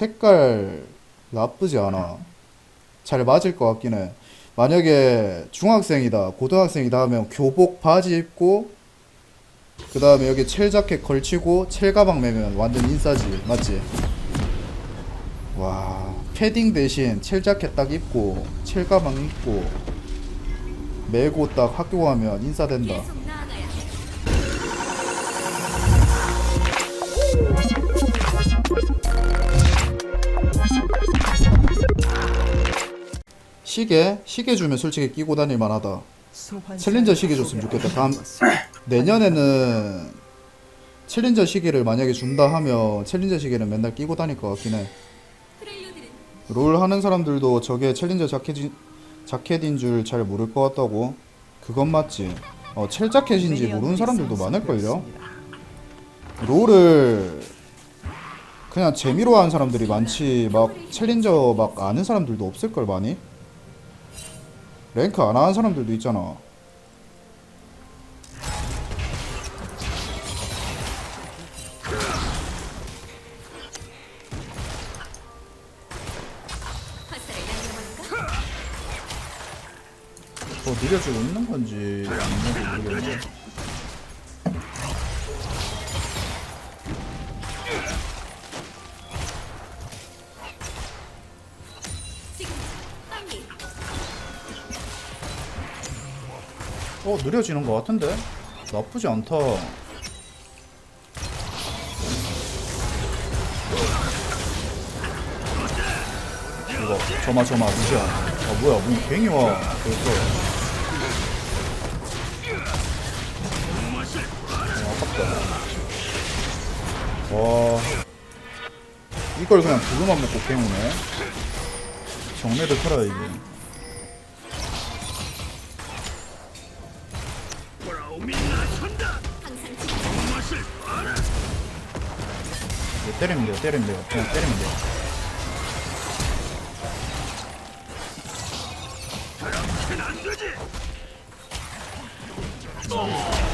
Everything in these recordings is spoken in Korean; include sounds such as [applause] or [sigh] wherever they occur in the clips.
색깔 나쁘지 않아. 잘 맞을 것 같긴 해. 만약에 중학생이다, 고등학생이다 하면 교복 바지 입고 그 다음에 여기 첼 자켓 걸치고 첼 가방 매면 완전 인싸지, 맞지? 와, 패딩 대신 첼 자켓 딱 입고 첼 가방 입고 메고 딱 학교 가면 인싸 된다. 시계? 시계 주면 솔직히 끼고 다닐 만 하다. 챌린저 시계 줬으면 좋겠다. 다음 내년에는 챌린저 시계를 만약에 준다 하면 챌린저 시계는 맨날 끼고 다닐 것 같긴 해. 롤 하는 사람들도 저게 챌린저 자켓인, 자켓인 줄 잘 모를 것 같다고? 그건 맞지. 어, 첼 자켓인지 모르는 사람들도 많을걸요? 롤을 그냥 재미로 하는 사람들이 많지 막 챌린저 막 아는 사람들도 없을걸 많이? 랭크 안 하는 사람들도 있잖아. 화살을 날려볼까? 더 느려지고 있는 건지 어 느려지는 것 같은데 나쁘지 않다. 이거 저마 저마 무시야. 아 뭐야 문 괜히 와 벌써. 아, 아깝다. 와 이걸 그냥 두루만 먹고 깨우네. 정례를 털어야 지금 이거 때리면 돼요, 때리면 돼요. 그냥 때리면 돼요.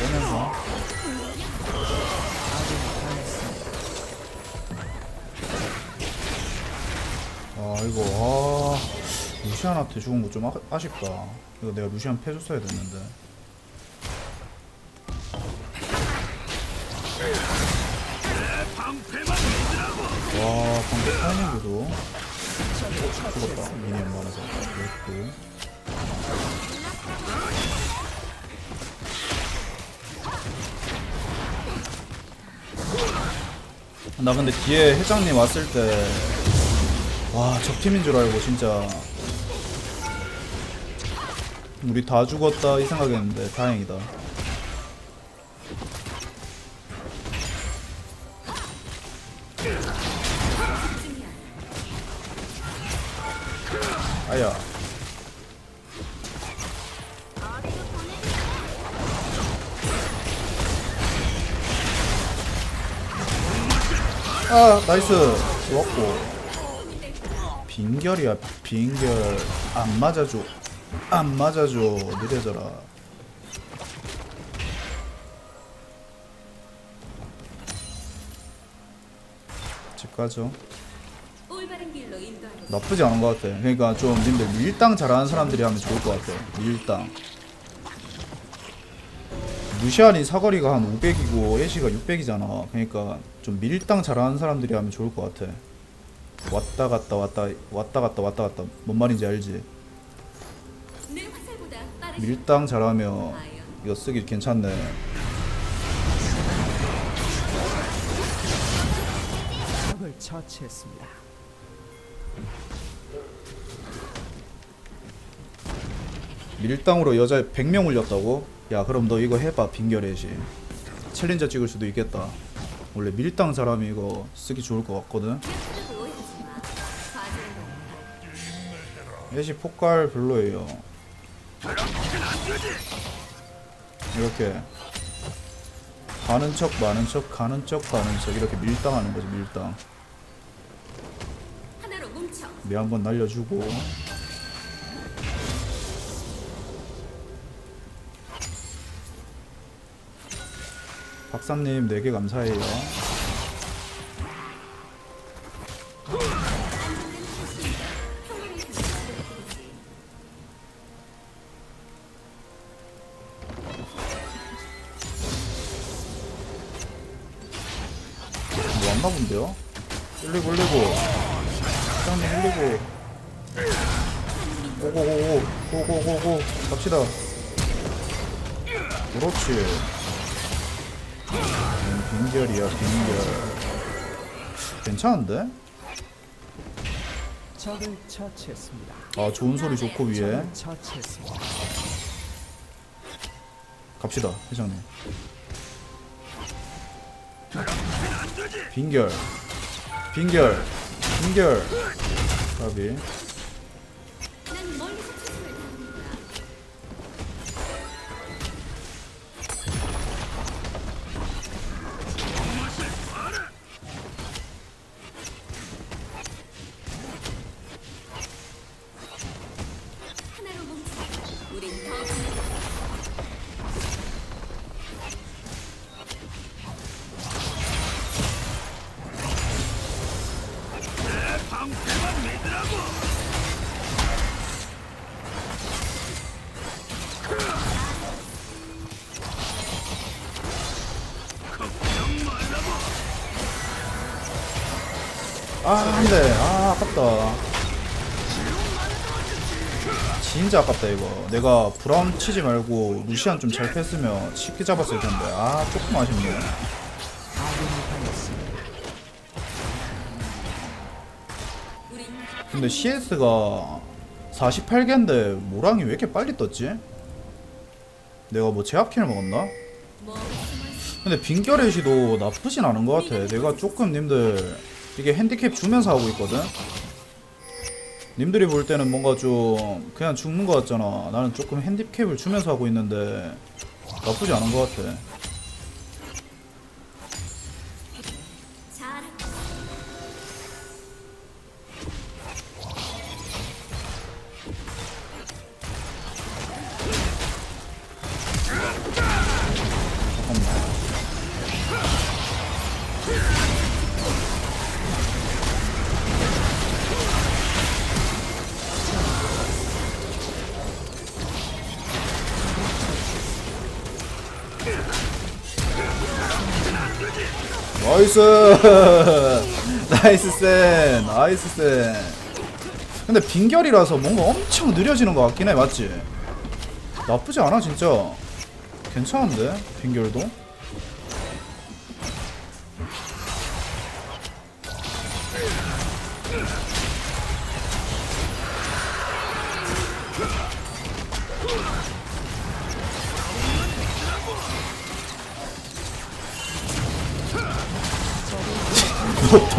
빼면서. 아, 이거, 아, 루시안한테 죽은 거 좀 아, 쉽다 이거 내가 루시안 패줬어야 됐는데. 죽었다 미니언 많아서 그랬고 나 근데 뒤에 회장님 왔을 때 와 적팀인 줄 알고 진짜. 우리 다 죽었다 이 생각했는데 다행이다 아 나이스 좋았고 빈결이야 빈결 안 맞아줘 안 맞아줘 느려져라 집 가죠 나쁘지 않은 것 같아. 그러니까 좀 님들 밀당 잘하는 사람들이 하면 좋을 것 같아. 밀당. 루시안이 사거리가 한 500이고 애쉬가 600이잖아. 그러니까 좀 밀당 잘하는 사람들이 하면 좋을 것 같아. 왔다 갔다 왔다 왔다 갔다 왔다 갔다 뭔 말인지 알지? 밀당 잘하면. 이거 쓰기 괜찮네. 적을 처치했습니다. 밀당으로 여자 100명 올렸다고? 야 그럼 너 이거 해봐 빈결애시 챌린저 찍을 수도 있겠다 원래 밀당 사람이 이거 쓰기 좋을 것 같거든. 애시 폭갈 별로예요. 이렇게 가는 척 마는 척 가는 척 가는 척 이렇게 밀당하는 거지 밀당. 매 한번 날려주고 박삼님 4개 감사해요 괜찮은데? 적을 처치했습니다. 아 좋은 소리 좋고 위에 적을 처치했습니다. 갑시다 회장님 빈결 빈결 빈결 가비 아 안돼 아 아깝다 진짜 아깝다 이거 내가 브라운 치지 말고 루시안 좀잘 뺐으면 쉽게 잡았을 텐데 아 조금 아쉽네 근데 CS가 48개인데 모랑이 왜 이렇게 빨리 떴지? 내가 뭐 제압키를 먹었나? 근데 빈결의 시도 나쁘진 않은 것 같아. 내가 조금 님들 이게 핸디캡 주면서 하고 있거든. 님들이 볼 때는 뭔가 좀 그냥 죽는 것 같잖아. 나는 조금 핸디캡을 주면서 하고 있는데 나쁘지 않은 것 같아. 나이스! [laughs] 나이스 센 나이스 센. 근데 빈결이라서 뭔가 엄청 느려지는 것 같긴 해 맞지? 나쁘지 않아 진짜. 괜찮은데 빈결도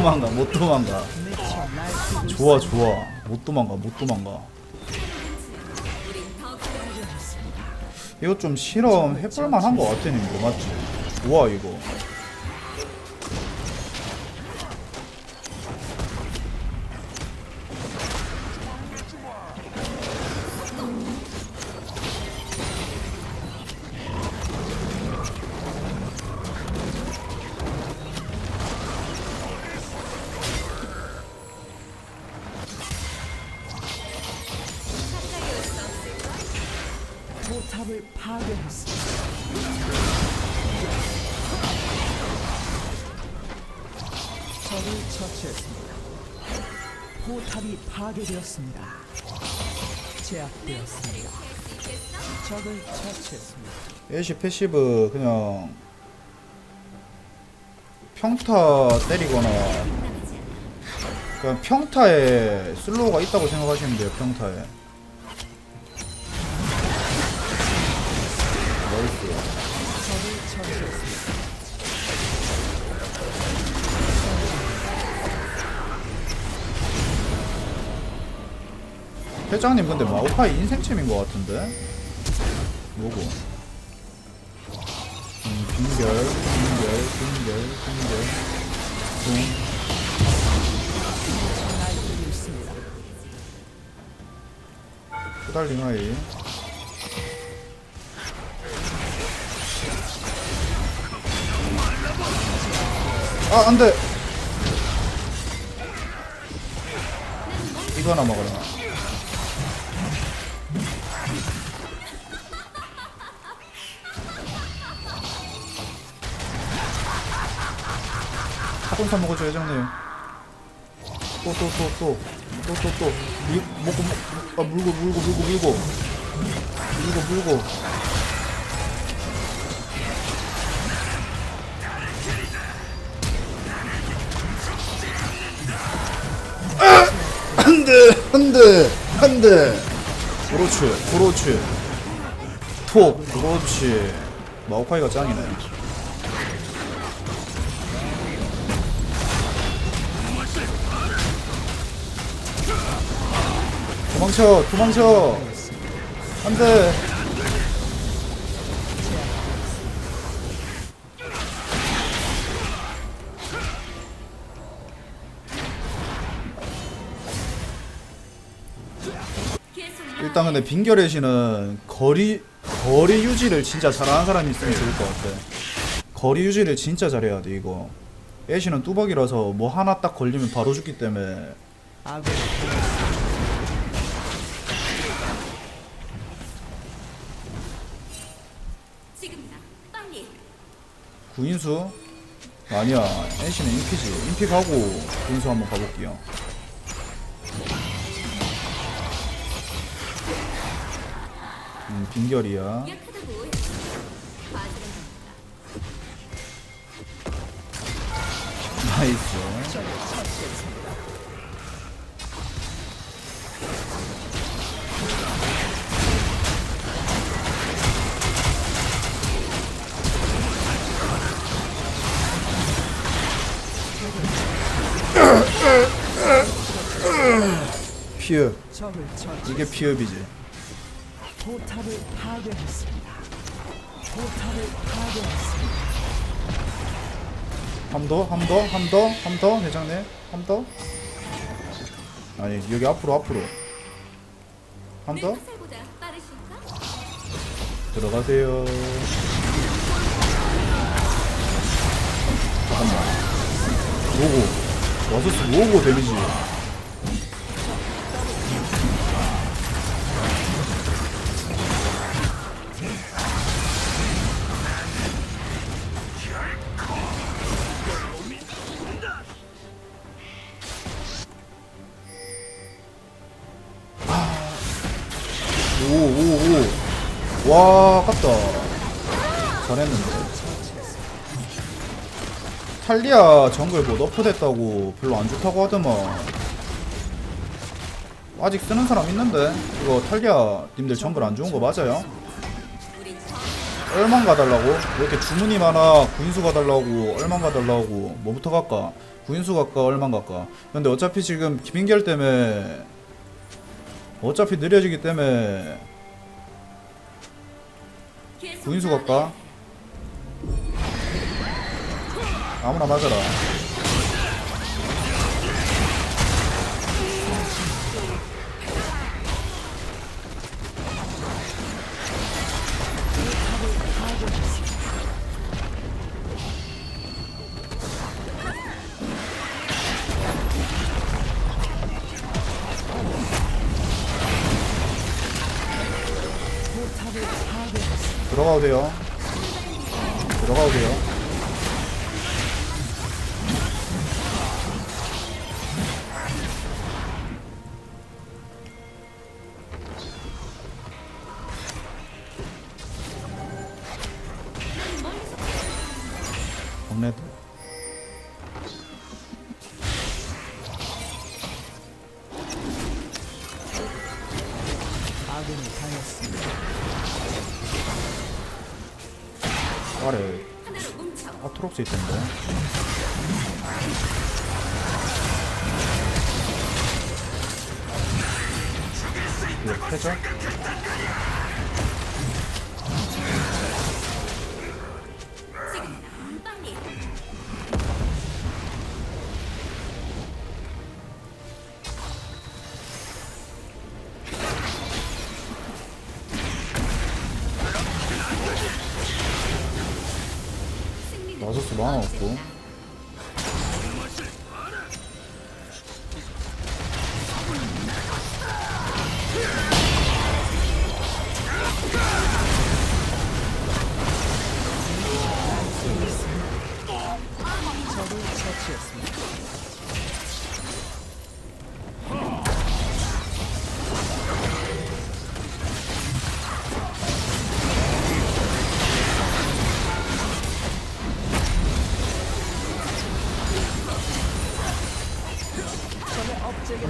도망가 못 도망가 좋아 좋아 못 도망가 못 도망가. 이거 좀 실험 해볼만 한거 같아 님들 맞지? 좋아 이거 파괴되었습니다. 제압되었습니다. 적을 처치했습니다. 애쉬 패시브 그냥 평타 때리거나. 그냥 평타에 슬로우가 있다고 생각하시면 돼요 평타에 회장님 근데 마오카이 인생챔인 것 같은데? 뭐고 음, 빈결 빈결 빈결 붕 날뛰고 있습니다. 후달링 하이. 아 안 돼! 이거나 먹어라 닭본살 먹어줘 회장님. 또 또 또 또. 또 또또. 먹고 먹, 아 물고 물고 물고 물고. 물고 물고. 한대 한대 한대. 그렇지 그렇지. 톡 그렇지. 마오카이가 짱이네 도망쳐 도망쳐 안돼 일단 근데 빙결의 신은 거리 거리 유지를 진짜 잘하는 사람이 있으면 좋을 것 같아. 거리 유지를 진짜 잘해야 돼 이거. 애쉬는 뚜벅이라서 뭐 하나 딱 걸리면 바로 죽기 때문에 구인수 아니야 애쉬는 인피지 인피 가고 구인수 한번 가볼게요. 음 겁니다. 나이스. 피읍. 이게 피읍이지. 포탑을 파괴했습니다. 포탑을 파괴했습니다. 더, 한 더, 회장님, 한 더. 아니 여기 앞으로 앞으로. 빠르실까? 들어가세요. 잠깐만. 로고. 와서스 로고 데미지. 탈리아 정글 뭐 너프됐다고 별로 안 좋다고 하더만. 아직 쓰는 사람 있는데? 이거 탈리아 님들 정글 안 좋은 거 맞아요? 얼만 가달라고? 왜 이렇게 주문이 많아? 구인수 가달라고, 얼만 가달라고, 뭐부터 갈까? 구인수 갈까, 얼만 갈까? 근데 어차피 지금 김인결 때문에, 어차피 느려지기 때문에, 구인수 갈까? 아무나 맞아라. 들어가도 돼요. 아트록스 있던데. 나서스 만화 없고.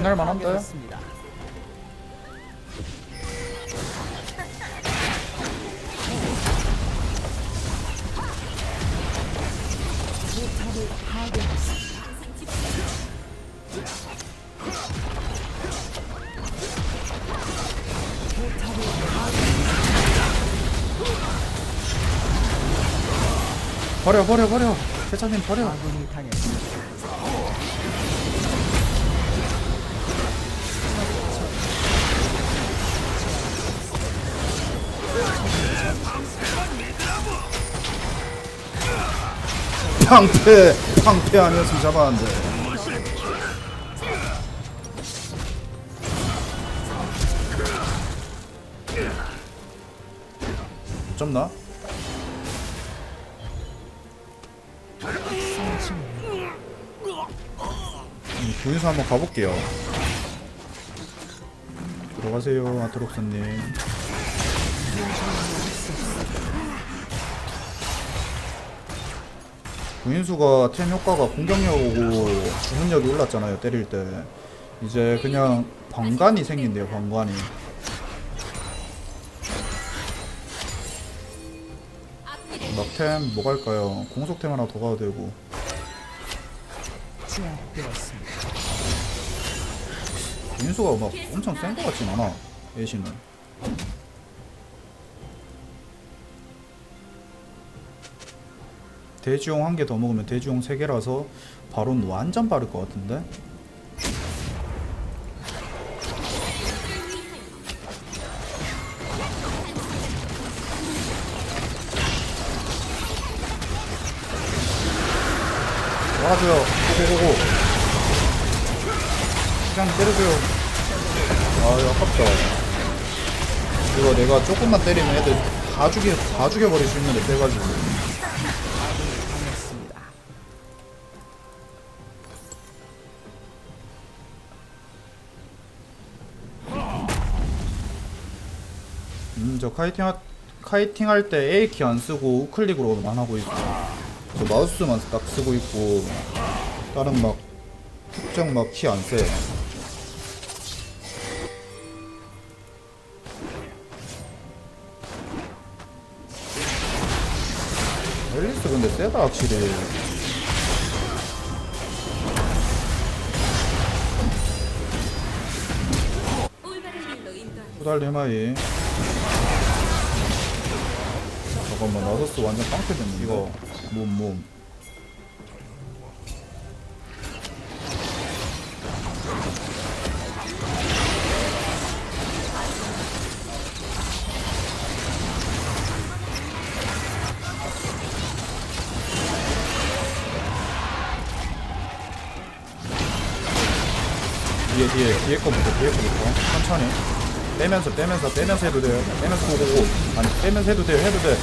끝날 만 한데? 파괴했습니다. 포탑을 파괴했습니다. 포탑을 버려 버려 버려 회장님 버려 아군이 당했습니다. 방패 방패 아니었으면 잡았는데. 점나? 음, 구인수 한번 가볼게요. 들어가세요 아트록스님 구인수가 템 효과가 공격력하고 주문력이 올랐잖아요 때릴 때. 이제 그냥 방관이 생긴대요 방관이. 막템 뭐 갈까요? 공속템 하나 더 가도 되고. 구인수가 막 엄청 센 것 같진 않아 애쉬는 대지용 한 개 더 먹으면 대지용 세 개라서 바로 완전 빠를 것 같은데? 와줘요. 고고고고 그냥 때려줘요. 아유 아깝다. 이거 내가 조금만 때리면 애들 다 죽여 다 죽여버릴 수 있는데 빼가지고 저 카이팅 하, 카이팅 할 때 A 키 안 쓰고 우클릭으로만 하고 있고 저 마우스만 딱 쓰고 있고 다른 막 특정 막 키안 써. 앨리스 근데 세다 확실히. 올바른 길로 인도하는 후달리 마이 잠깐만 나서스 완전 됐네 이거. 몸몸. 뒤에 뒤에 뒤에 거부터 뒤에 거부터 천천히 빼면서 빼면서 빼면서 해도 돼요 빼면서 보고 아니 빼면서 해도 돼요 해도 돼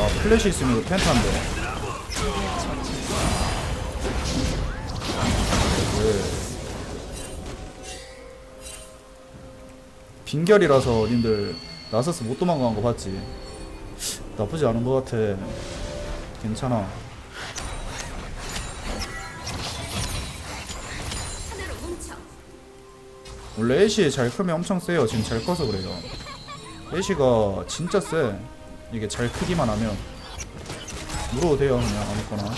아, 플래시 있으면 이거 펜트한데. 왜? 빈결이라서 님들 나서스 못 도망간 거 봤지? 나쁘지 않은 거 같아. 괜찮아. 원래 애쉬 잘 크면 엄청 세요. 지금 잘 커서 그래요. 애쉬가 진짜 세. 이게 잘 크기만 하면 물어도 돼요. 그냥 아무거나.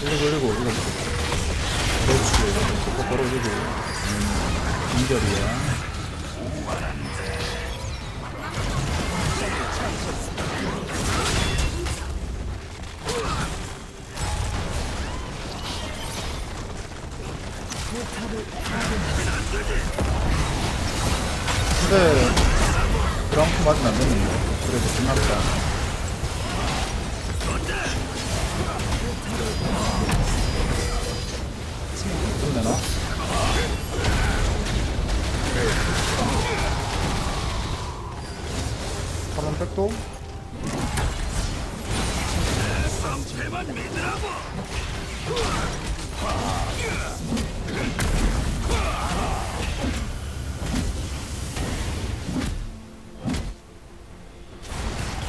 그리고 그리고 이거 그렇지. 이거 걸어주고. 음, 빈결이야. 또.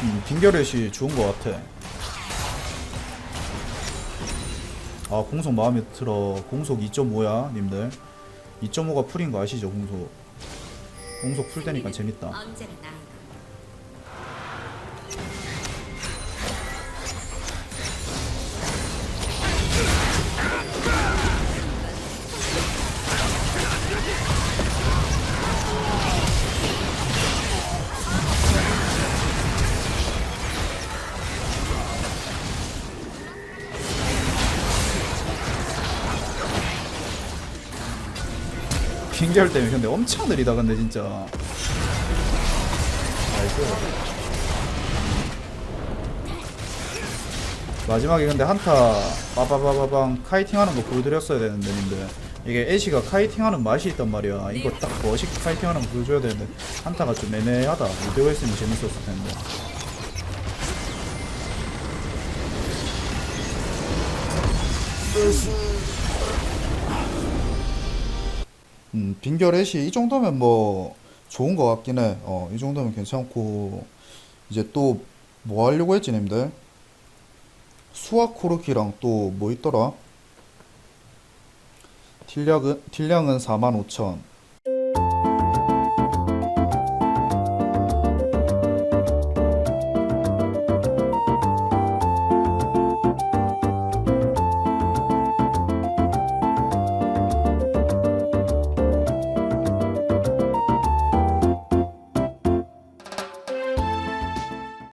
음, 빙결렛이 좋은 것 같아. 아 공속 마음에 들어. 공속 2.5야 님들. 2.5가 풀인 거 아시죠 공속? 공속 풀 되니까 재밌다. 빙결 때문에 근데 엄청 느리다 근데 진짜. 나이스. 마지막에 근데 한타 빠바바바방 카이팅하는 거 보여드렸어야 되는데 님들. 이게 애쉬가 카이팅하는 맛이 있단 말이야. 이거 딱 멋있게 카이팅하는 거 보여줘야 되는데 한타가 좀 애매하다. 무대가 있으면 재밌었을 텐데 음, 애쉬 이 정도면 뭐 좋은 것 같긴 해. 어, 이 정도면 괜찮고 이제 또 뭐 하려고 했지, 님들? 수학 코르키랑 또 뭐 있더라? 딜량은 딜량은 45,000.